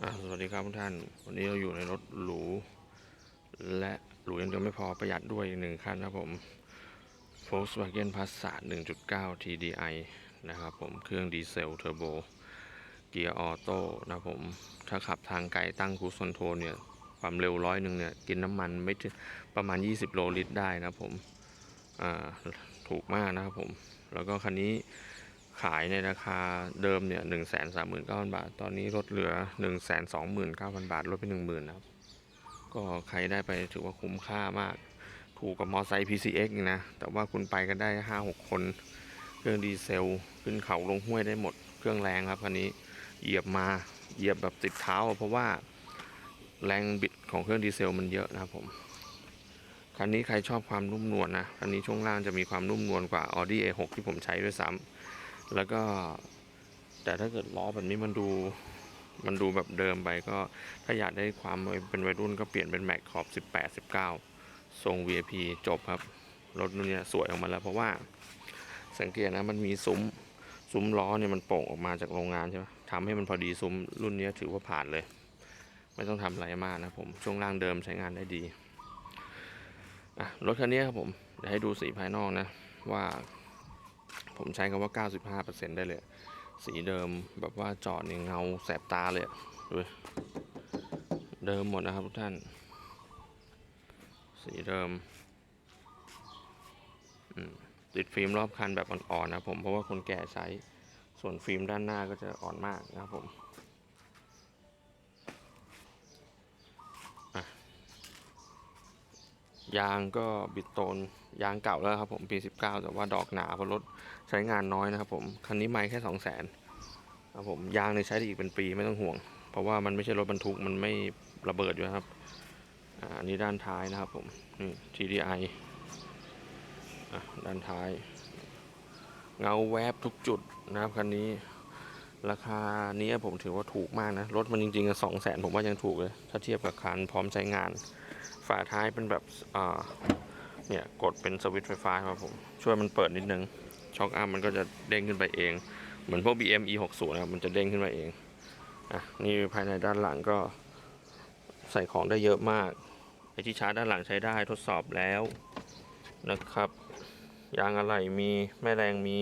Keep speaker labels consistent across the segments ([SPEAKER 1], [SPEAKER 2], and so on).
[SPEAKER 1] สวัสดีครับทุกท่าน วันนี้เราอยู่ในรถหรู และหรูยังเดียวไม่พอประหยัดด้วยอีกหนึ่งคันนะครับผม Volkswagen Passat 1.9 TDI นะครับผมเครื่องดีเซลเทอร์โบ เกียร์ออโต้นะผม ถ้าขับทางไกลตั้งคูสคอนโทรเนี่ย ความเร็วร้อยหนึ่งเนี่ย กินน้ำมันไม่ถึงประมาณ 20 โลลิตรได้นะผม อ่า ถูกมากนะครับผม แล้วก็คันนี้ ขายในราคาเดิมเนี่ยหนึ่งแสนสามหมื่นเก้าพันบาท ตอนนี้ลดเหลือหนึ่งแสนสองหมื่นเก้าพันบาท ลดไปหนึ่งหมื่นนะครับ ก็ใครได้ไปถือว่าคุ้มค่ามาก ถูกกับมอไซค์ PCX อีกนะ แต่ว่าคุณไปกันได้ห้าหกคน เครื่องดีเซล ขึ้นเขาลงห้วยได้หมด เครื่องแรงครับคันนี้ เหยียบมา เหยียบแบบติดเท้า เพราะว่าแรงบิดของเครื่องดีเซลมันเยอะนะครับผมคันนี้ใครชอบความนุ่มนวลนะ คันนี้ช่วงล่างจะมีความนุ่มนวลกว่า Audi A6 ที่ผมใช้ด้วยซ้ำ แล้วก็แต่ถ้าเกิดล้อแบบนี้มันดูมันดูแบบเดิมไปก็ถ้าอยากได้ความเป็นวัยรุ่นก็เปลี่ยนเป็นแม็กขอบ 18 19 ทรง VIP จบครับ รถรุ่นเนี้ยสวยออกมาแล้วเพราะว่าสังเกตนะมันมีซุ้ม ซุ้มล้อเนี่ยมันโป่งออกมาจากโรงงานใช่ไหมทำให้มันพอดีซุ้มรุ่นนี้ถือว่าผ่านเลย ไม่ต้องทำอะไรมากนะผม ช่วงล่างเดิมใช้งานได้ดีอะรถคันนี้ครับผมเดี๋ยวให้ดูสีภายนอกนะว่า ผมใช้คำว่า 95%ได้เลย สีเดิมแบบว่าจอดเนี่ยเงาแสบตาเลยดูเดิมหมดนะครับทุกท่าน สีเดิมติดฟิล์มรอบคันแบบอ่อนๆนะผมเพราะว่าคนแก่ใช้ส่วนฟิล์มด้านหน้าก็จะอ่อนมากนะครับผม อะ ยางก็บิดโตนยางเก่าแล้วครับผมปี 19 แต่ว่าดอกหนาเพราะรถใช้งานน้อยนะครับผมคันนี้ไม่แค่สองแสนครับผมยางเนี่ยใช้ได้อีกเป็นปีไม่ต้องห่วง เพราะว่ามันไม่ใช่รถบรรทุกมันไม่ระเบิดอยู่ครับอ่าอันนี้ด้านท้ายนะครับผมนี่ TDI อะด้านท้าย เงาแวบทุกจุดนะครับคันนี้ราคานี้ผมถือว่าถูกมากนะ รถมันจริงๆสองแสนผมว่ายังถูกเลย ถ้าเทียบกับคันพร้อมใช้งาน ฝาท้ายเป็นแบบเนี่ยกดเป็นสวิตช์ไฟฟ้าครับผมช่วยมันเปิดนิดนึงช็อคอาร์มมันก็จะเด้งขึ้นไปเอง เหมือนพวก BM E60 นะครับมันจะเด้งขึ้นมาเองอะนี่ภายในด้านหลังก็ใส่ของได้เยอะมากไอที่ชาร์จด้านหลังใช้ได้ทดสอบแล้วนะครับยางอะไหล่มีแม่แรงมี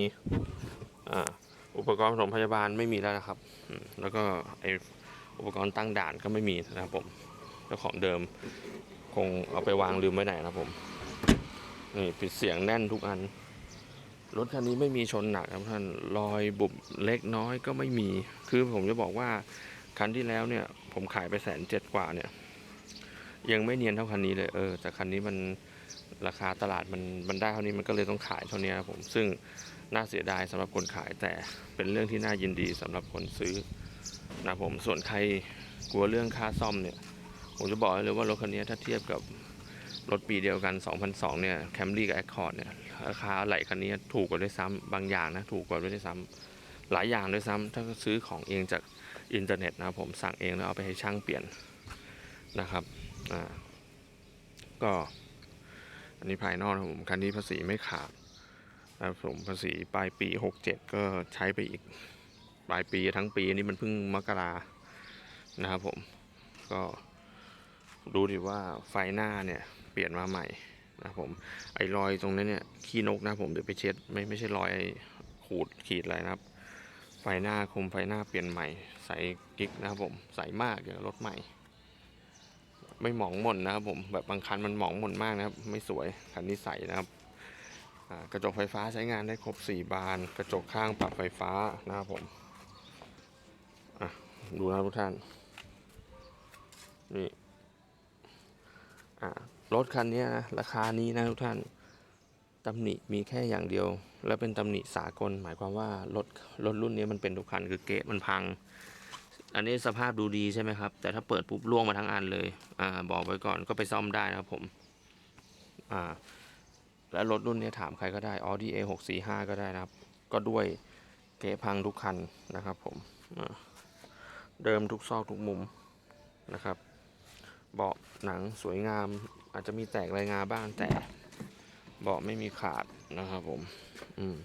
[SPEAKER 1] อ่าอุปกรณ์ผสมพยาบาลไม่มีแล้วนะครับ แล้วก็ไออุปกรณ์ตั้งด่านก็ไม่มีนะครับผมเจ้าของเดิม งเอาไปวางลืมไว้ไหนนะผม นี่ปิดเสียงแน่นทุกอัน รถคันนี้ไม่มีชนหนักครับท่านรอยบุบเล็กน้อยก็ไม่มี คือผมจะบอกว่าคันที่แล้วเนี่ย ผมขายไปแสนเจ็ดกว่าเนี่ย ยังไม่เนียนเท่าคันนี้เลยเออแต่คันนี้มันราคาตลาดมันมันได้เท่านี้มันก็เลยต้องขายเท่านี้ครับผมซึ่งน่าเสียดายสำหรับคนขายแต่เป็นเรื่องที่น่ายินดีสำหรับคนซื้อนะผมส่วนใครกลัวเรื่องค่าซ่อมเนี่ย ผมจะบอกเลยว่ารถคันนี้ถ้าเทียบกับรถปีเดียวกัน 2002 เนี่ย Camry กับ Accord เนี่ยราคาไหลคันนี้ถูกกว่าด้วยซ้ำบางอย่างนะถูกกว่าด้วยซ้ำหลายอย่างด้วยซ้ำถ้าซื้อของเองจากอินเทอร์เน็ตนะผมสั่งเองแล้วเอาไปให้ช่างเปลี่ยนนะครับอ่าก็อันนี้ภายนอกนะผมคันนี้ภาษีไม่ขาดนะผมภาษีปลายปี 67 ก็ใช้ไปอีกปลายปีทั้งปีนี่มันเพิ่งมกรานะครับผมก็ ดูดิว่าไฟหน้าเนี่ยเปลี่ยนมาใหม่นะผมไอ้รอยตรงนั้นเนี่ยขี้นกนะผมเดี๋ยวไปเช็ดไม่ไม่ใช่รอยขูดขีดอะไรนะครับ ไฟหน้าคมไฟหน้าเปลี่ยนใหม่ ใสกิ๊กนะครับผมใสมากอย่างรถใหม่ ไม่หมองหม่นนะครับผมแบบบางคันมันหมองหม่นมากนะครับ ไม่สวยคันนี้ใสนะครับกระจกไฟฟ้าใช้งานได้ครบ 4 บาน กระจกข้างปรับไฟฟ้านะครับผมดูนะทุกท่านนี่ รถคันนี้นะราคานี้นะทุกท่านตำหนิมีแค่อย่างเดียว แล้วเป็นตำหนิสากล หมายความว่ารถรถรุ่นนี้มันเป็นทุกคันคือเกะมันพัง อันนี้สภาพดูดีใช่ไหมครับ แต่ถ้าเปิดปุ๊บล่วงมาทั้งอันเลยอ่าบอกไว้ก่อนก็ไปซ่อมได้นะครับผมอ่าแล้วรถรุ่นนี้ถามใครก็ได้ Audi A645 ก็ได้นะครับ ก็ด้วยเกะพังทุกคันนะครับผมเดิมทุกซอกทุกมุมนะครับ เบาะหนังสวยงาม อาจจะมีแตกรายงาบ้างแต่เบาะไม่มีขาดนะครับผม อืม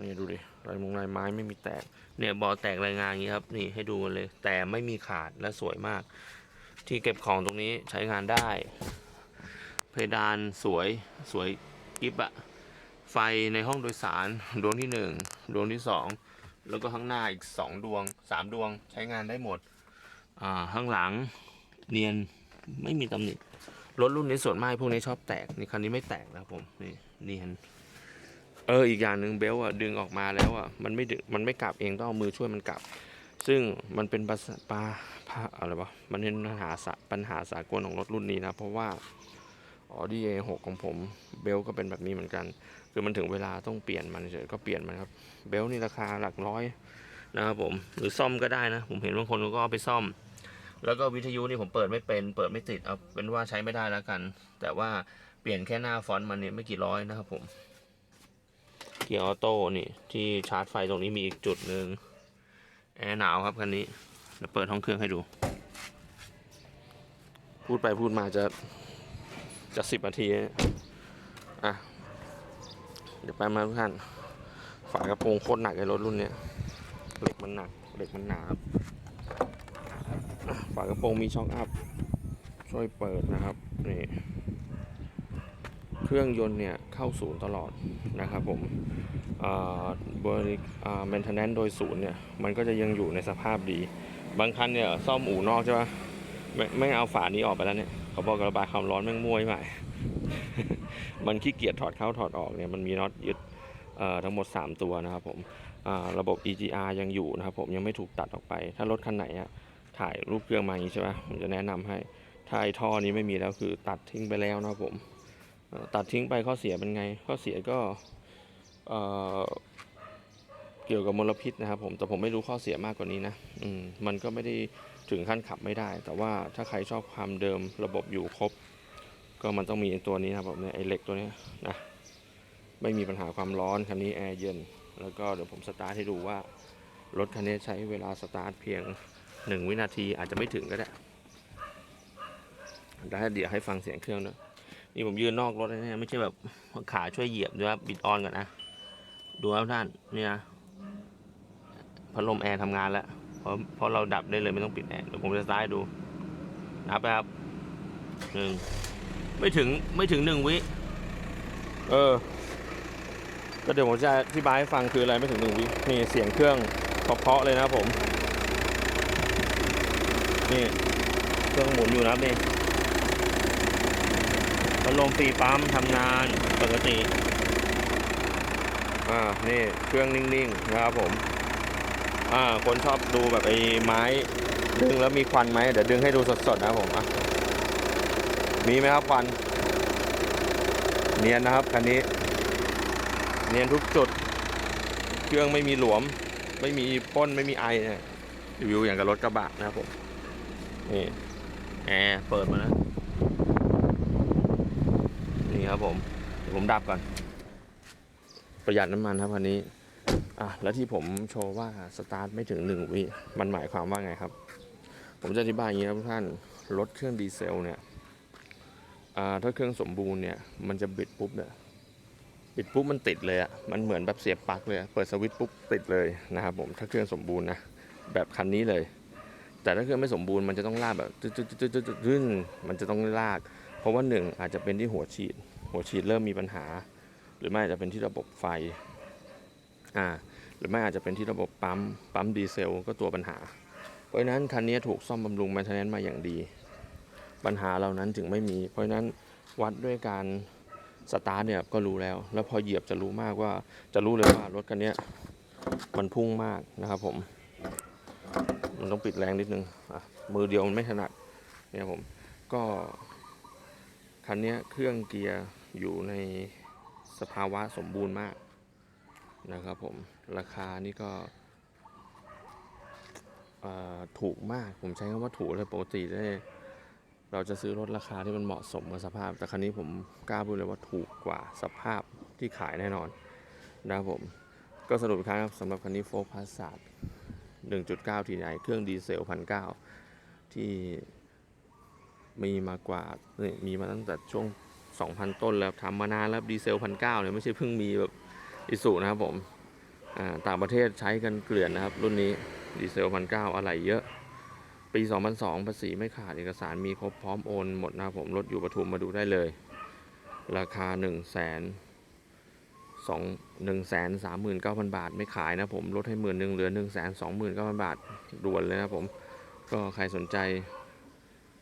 [SPEAKER 1] นี่ดูดิลายมงลายไม้ไม่มีแตก เนี่ยเบอแตกรายงานอย่างนี้ครับ นี่ให้ดูกันเลย แต่ไม่มีขาดและสวยมาก ที่เก็บของตรงนี้ใช้งานได้ เพดานสวยสวยกิบอะไฟในห้องโดยสารดวงที่หนึ่งดวงที่สองแล้วก็ข้างหน้าอีกสองดวงสามดวงใช้งานได้หมด อ่าข้างหลัง เนียนไม่มีตำหนิรถรุ่นนี้ส่วนมากพวกนี้ชอบแตกนี่คันนี้ไม่แตกนะผมนี่เนียนเอออีกอย่างหนึ่งเบลอะดึงออกมาแล้วอะมันไม่ดึงมันไม่กลับเองต้องเอามือช่วยมันกลับ ซึ่งมันเป็นปัญหาปาปาอะไรวะมันเป็นปัญหาสะปัญหาสากลของรถรุ่นนี้นะเพราะว่า Audi A6 ของผมเบลก็เป็นแบบนี้เหมือนกัน คือมันถึงเวลาต้องเปลี่ยนมันเฉยก็เปลี่ยนมันครับเบลนี่ราคาหลักร้อยนะครับผมหรือซ่อมก็ได้นะ ผมเห็นบางคนก็เอาไปซ่อม แล้วก็วิทยุนี่ผมเปิดไม่เป็น เปิดไม่ติดเอาเป็นว่าใช้ไม่ได้แล้วกัน แต่ว่าเปลี่ยนแค่หน้าฟอนต์มันเนี่ยไม่กี่ร้อยนะครับผม เกียร์ออโต้นี่ที่ชาร์จไฟตรงนี้มีอีกจุดหนึ่งแอร์หนาวครับคันนี้เดี๋ยวเปิดห้องเครื่องให้ดู พูดไปพูดมาจะจะสิบนาทีอะเดี๋ยวไปมาทุกท่านฝากระโปรงโคตรหนักไอ้รถรุ่นเนี้ยเหล็กมันหนักเหล็กมันหนาครับ ฝากระโปรงมีช็อคอัพ ช่วยเปิดนะครับนี่เครื่องยนต์เนี่ยเข้าศูนย์ตลอดนะครับผมบริการแมนเทนแนนโดยศูนย์เนี่ยมันก็จะยังอยู่ในสภาพดี บางคันเนี่ยซ่อมอู่นอกใช่ปะไม่ไม่เอาฝานี้ออกไปแล้วเนี่ยเขาบอกระบายความร้อนแม่งมั่วใหม่ มันขี้เกียจถอดเข้าถอดออกเนี่ยมันมีน็อตยึดทั้งหมด 3 ตัวนะครับผมระบบ EGR ยังอยู่นะครับผมยังไม่ถูกตัดออกไป ถ้ารถคันไหนอะ ถ่ายรูปเครื่องมาอย่างนี้ใช่ปะผมจะแนะนำให้ถ้าไอท่อนี้ไม่มีแล้วคือตัดทิ้งไปแล้วนะผมตัดทิ้งไปข้อเสียเป็นไง ข้อเสียก็เออเกี่ยวกับมลพิษนะครับผมแต่ผมไม่รู้ข้อเสียมากกว่านี้นะอืมมันก็ไม่ได้ถึงขั้นขับไม่ได้ แต่ว่าถ้าใครชอบความเดิมระบบอยู่ครบ ก็มันต้องมีตัวนี้นะครับผมเนี่ยไอ้เหล็กตัวนี้นะไม่มีปัญหาความร้อนคันนี้แอร์เย็น แล้วก็เดี๋ยวผมสตาร์ทให้ดูว่ารถคันนี้ใช้เวลาสตาร์ทเพียง 1วินาทีอาจจะไม่ถึงก็ได้ได้เดี๋ยวให้ฟังเสียงเครื่องด้วยนี่ผมยืนนอกรถนะเนี่ยไม่ใช่แบบขาช่วยเหยียบด้วยบิดออนก่อนนะดูครับท่านนี่นะพัดลมแอร์ทำงานแล้วเพราะเพราะเราดับได้เลยไม่ต้องปิดแอร์เดี๋ยวผมจะสตาร์ทให้ดูนับไปครับหนึ่งไม่ถึงไม่ถึงหนึ่งวิเออ ก็เดี๋ยวผมจะอธิบายให้ฟังคืออะไรไม่ถึงหนึ่งวินี่เสียงเครื่องเพาะๆเลยนะผม นี่เครื่องหมุนอยู่นะครับนี่พัดลมฟรีปั๊มทำงานปกติอ่านี่เครื่องนิ่งๆนะครับผมอ่าคนชอบดูแบบไอ้ไม้ดึงแล้วมีควันไหมเดี๋ยวดึงให้ดูสดๆนะครับผมอะมีไหมครับควันเนียนนะครับคันนี้ เนียนทุกจุด เครื่องไม่มีหลวม ไม่มีป้นไม่มีไอเนี่ยรีวิวอย่างกับรถกระบะนะครับผม นี่แอร์เปิดมาแล้วนี่ครับผมเดี๋ยวผมดับก่อน ประหยัดน้ำมันครับคันนี้อะแล้วที่ผมโชว์ว่าสตาร์ทไม่ถึงหนึ่งวิมันหมายความว่าไงครับ ผมจะอธิบายอย่างนี้ครับทุกท่านรถเครื่องดีเซลเนี่ยอ่าถ้าเครื่องสมบูรณ์เนี่ยมันจะบิดปุ๊บเนี่ยปิดปุ๊บมันติดเลยอะ่ะ มันเหมือนแบบเสียบปลั๊กเลยอะเปิดสวิตช์ปุ๊บติดเลยนะครับผม ถ้าเครื่องสมบูรณ์นะ แบบคันนี้เลย แต่ถ้าเครื่องไม่สมบูรณ์มันจะต้องลากแบบตึ๊ดตึ๊ดตึ๊ดตึ๊ดตึ๊ดตึ๊ดมันจะต้องลาก เพราะว่าหนึ่งอาจจะเป็นที่หัวฉีด หัวฉีดเริ่มมีปัญหา หรือไม่อาจจะเป็นที่ระบบไฟอ่าหรือไม่อาจจะเป็นที่ระบบปั๊มปั๊มดีเซลก็ตัวปัญหา เพราะฉะนั้นคันนี้ถูกซ่อมบำรุงแมนเทนนมาอย่างดี ปัญหาเหล่านั้นถึงไม่มี เพราะฉะนั้นวัดด้วยการสตาร์ทเนี่ยก็รู้แล้ว แล้วพอเหยียบจะรู้มากว่าจะรู้เลยว่ารถคันนี้มันพุ่งมากนะครับผม มันต้องปิดแรงนิดนึงมือเดียวมันไม่ถนัดเนี่ยผมก็คันนี้เครื่องเกียร์อยู่ในสภาวะสมบูรณ์มากนะครับผมราคานี่ก็ถูกมากผมใช้คำว่าถูกเลยปกติได้เราจะซื้อรถราคาที่มันเหมาะสมกับสภาพ แต่คันนี้ผมกล้าพูดเลยว่าถูกกว่าสภาพที่ขายแน่นอนนะครับผมก็สรุปครับสำหรับคันนี้โฟล์พาสซาด 1.9ทีไอเครื่องดีเซลพันเที่มีมากว่านี่มีมาตั้งแต่ช่วง 2,000 ต้นแล้วทำมานานแล้วดีเซลพันเเนี่ยไม่ใช่เพิ่งมีแบบอิสุนะครับผมต่างประเทศใช้กันเกลื่อนนะครับ รุ่นนี้ดีเซลพันเก้าอะไหล่เยอะปี 2002 ภาษีไม่ขาดเอกสารมีครบพร้อมโอนหมดนะครับผม รถอยู่ปทุมมาดูได้เลย ราคา 1 0 0 0 0 0 สองหนึ่งแสนสามหมื่นเก้าพันบาท ไม่ขายนะผมลดให้หมื่นหนึ่งเหลือหนึ่งแสนสองหมื่นเก้าพันบาทด่วนเลยนะผมก็ใครสนใจ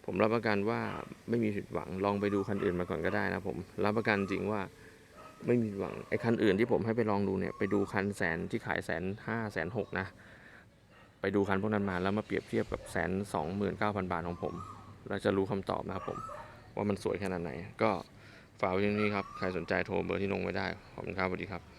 [SPEAKER 1] ผมรับประกันว่าไม่มีผิดหวังลองไปดูคันอื่นมาก่อนก็ได้นะผมรับประกันจริงว่าไม่มีหวังไอ้คันอื่นที่ผมให้ไปลองดูเนี่ยไปดูคันแสนที่ขายแสนห้าแสนหกนะ ไปดูคันพวกนั้นมาแล้วมาเปรียบเทียบกับแสนสองหมื่นเก้าพันบาทของผม เราจะรู้คำตอบนะครับผมว่ามันสวยขนาดไหนก็ ฝากไว้ที่นี่ครับ ใครสนใจโทรเบอร์ที่ลงไว้ได้ ขอบคุณครับสวัสดีครับ